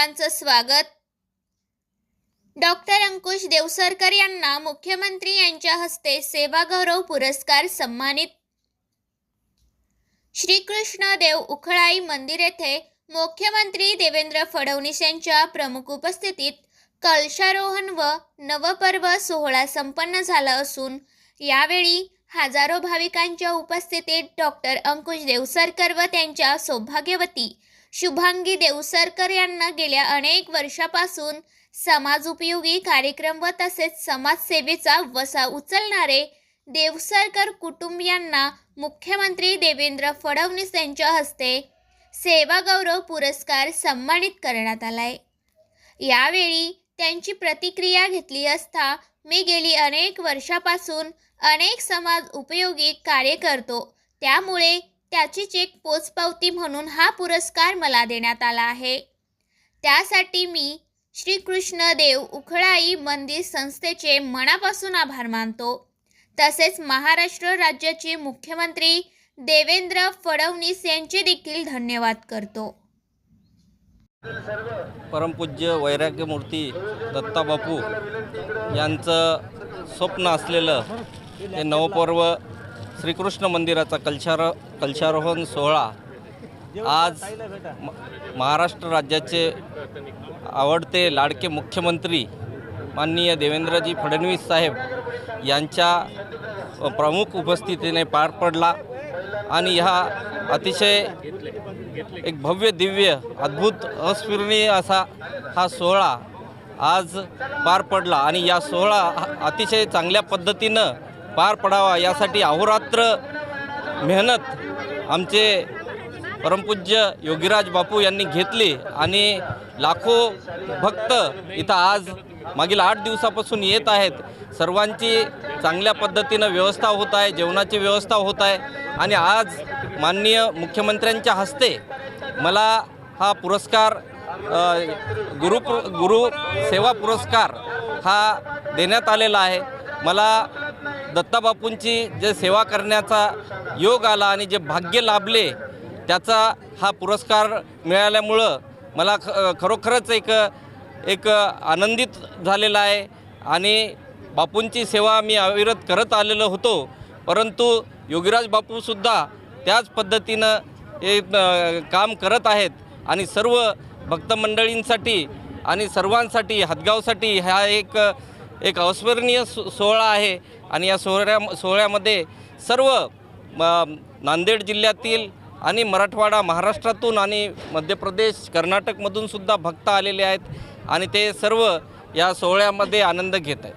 सर्वांचं स्वागत. डॉक्टर अंकुश देवसरकर यांना मुख्यमंत्री यांच्या हस्ते सेवागौरव पुरस्कार सन्मानित. श्रीकृष्ण देव उखळाई मंदिर येथे मुख्यमंत्री देवेंद्र फडणवीस यांच्या प्रमुख उपस्थितीत कलशारोहण व नवपर्व सोहळा संपन्न झाला असून यावेळी हजारो भाविकांच्या उपस्थितीत डॉक्टर अंकुश देवसरकर व त्यांच्या सौभाग्यवती शुभांगी देवसरकर यांना गेल्या अनेक वर्षापासून समाजोपयोगी कार्यक्रम व तसेच समाजसेवेचा वसा उचलणारे देवसरकर कुटुंबियांना मुख्यमंत्री देवेंद्र फडणवीस यांच्या हस्ते सेवागौरव पुरस्कार सन्मानित करण्यात आलाय. यावेळी त्यांची प्रतिक्रिया घेतली असता मी गेली अनेक वर्षापासून अनेक समाज उपयोगी कार्य करतो. त्यामुळे त्याचीच एक पोचपावती म्हणून हा पुरस्कार मला देण्यात आला आहे. त्यासाठी मी श्रीकृष्ण देव उखळाई मंदिर संस्थेचे मनापासून आभार मानतो. तसेच महाराष्ट्र राज्याचे मुख्यमंत्री देवेंद्र फडणवीस यांचे देखील धन्यवाद करतो. परमपूज्य वैराग्यमूर्ती दत्ताबापू यांचं स्वप्न असलेलं हे नवपर्व श्रीकृष्ण मंदिराचा कलशार कलशारोहण सोहळा आज महाराष्ट्र राज्याचे आवडते लाडके मुख्यमंत्री माननीय देवेंद्रजी फडणवीस साहेब यांच्या प्रमुख उपस्थितीने पार पडला आणि ह्या अतिशय एक भव्य दिव्य अद्भुत अस्मरणीय असा हा सोहळा आज पार पडला आणि या सोहळा अतिशय चांगल्या पद्धतीनं पार पडावा यासाठी अहोरात्र मेहनत आमचे परमपूज्य योगीराज बापू यांनी घेतली आणि लाखो भक्त इथं आज मागील आठ दिवसापासून येत आहेत. सर्वांची चांगल्या पद्धतीनं व्यवस्था होत आहे जेवणाची व्यवस्था होत आहे आणि आज माननीय मुख्यमंत्र्यांच्या हस्ते मला हा पुरस्कार गुरु गुरु सेवा पुरस्कार हा देण्यात आलेला आहे. मला दत्ताबापूंची जे सेवा करण्याचा योग आला आणि जे भाग्य लाभले त्याचा हा पुरस्कार मिळाल्यामुळं मला ख खरोखरच एक एक आनंदित झालेला आहे. आणि बापूंची सेवा मी अविरत करत आलेलो होतो. परंतु योगीराज बापूसुद्धा त्याच पद्धतीनं हे काम करत आहेत. आणि सर्व भक्तमंडळींसाठी आणि सर्वांसाठी हदगावसाठी हा एक एक अविस्मरणीय सो सोहळा आहे. आणि या सोहळ्या सोहळ्यामध्ये सर्व म, नांदेड जिल्ह्यातील आणि मराठवाडा महाराष्ट्रातून आणि मध्य प्रदेश कर्नाटकमधून सुद्धा भक्त आलेले आहेत. आणि ते सर्व या सोहळ्यामध्ये आनंद घेत आहेत.